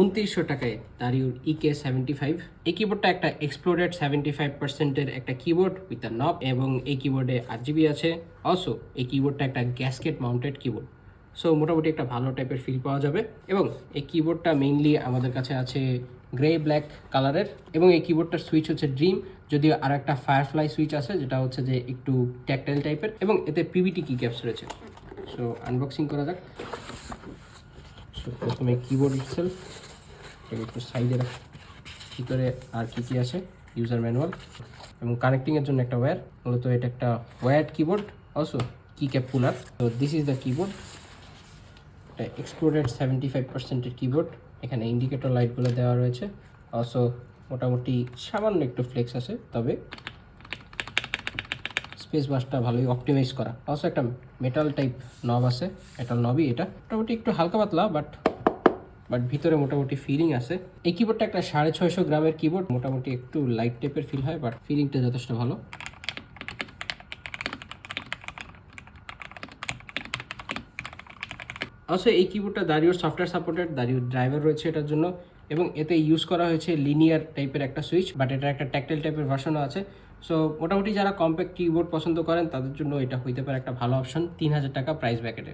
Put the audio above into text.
উনত্রিশশো টাকায় দারিউর ইকে seventy five এই কিবোর্ডটা একটা এক্সপ্লোরেড সেভেন্টি ফাইভ পার্সেন্টের একটা কিবোর্ড উইথ আ নব এবং এই কিবোর্ডে আট জিবি আছে। অলসো এই কিবোর্ডটা একটা গ্যাসকেট মাউন্টেড কিবোর্ড সো মোটামুটি একটা ভালো টাইপের ফিল পাওয়া যাবে। এবং এই কিবোর্ডটা মেইনলি আমাদের কাছে আছে গ্রে ব্ল্যাক কালারের এবং এই কিবোর্ডটার সুইচ হচ্ছে ড্রিম যদিও আর একটা ফায়ারফ্লাই সুইচ আছে, যেটা হচ্ছে যে একটু ট্যাকটাইল টাইপের এবং এতে পিভিটি কি ক্যাপস রয়েছে। সো আনবক্সিং করা যাক। সো প্রথমে কিবোর্ড ইটসেলফ একটু সাইডে রাখ। ভিতরে আর কি কি আছে? ইউজার ম্যানুয়াল এবং কানেক্টিংয়ের জন্য একটা ওয়্যার মূলত এটা একটা wired keyboard also key cap cooler তো দিস ইজ দ্য কিবোর্ড এটা এক্সপ্লোরেড সেভেন্টি ফাইভ পার্সেন্টের কিবোর্ড এখানে ইন্ডিকেটর লাইটগুলো দেওয়া রয়েছে। অলসো মোটামুটি সামান্য একটু ফ্লেক্স আছে, তবে স্পেস বাসটা ভালোই অপটিমাইজ করা। অলসো একটা মেটাল টাইপ নব আছে। মেটাল নবই এটা। মোটামুটি একটু হালকা পাতলা বাট বাট ভিতরে মোটামুটি ফিলিং আছে। এই কিবোর্ডটা একটা সাড়ে ছয়শো গ্রামের কিবোর্ড মোটামুটি একটু লাইট টাইপের ফিল হয় বাট ফিলিংটা যথেষ্ট ভালো। অবশ্যই এই কিবোর্ডটা দাঁড়িয়ে সফটওয়্যার সাপোর্টেড দাঁড়িয়ে ড্রাইভার রয়েছে এটার জন্য, এবং এতে ইউজ করা হয়েছে লিনিয়ার টাইপের একটা সুইচ বাট এটা একটা ট্যাকটেল টাইপের ভার্সনও আছে। সো মোটামুটি যারা কম্প্যাক্ট কিবোর্ড পছন্দ করেন, তাদের জন্য এটা হইতে পারে একটা ভালো অপশন তিন হাজার টাকা প্রাইস ব্যাকেটে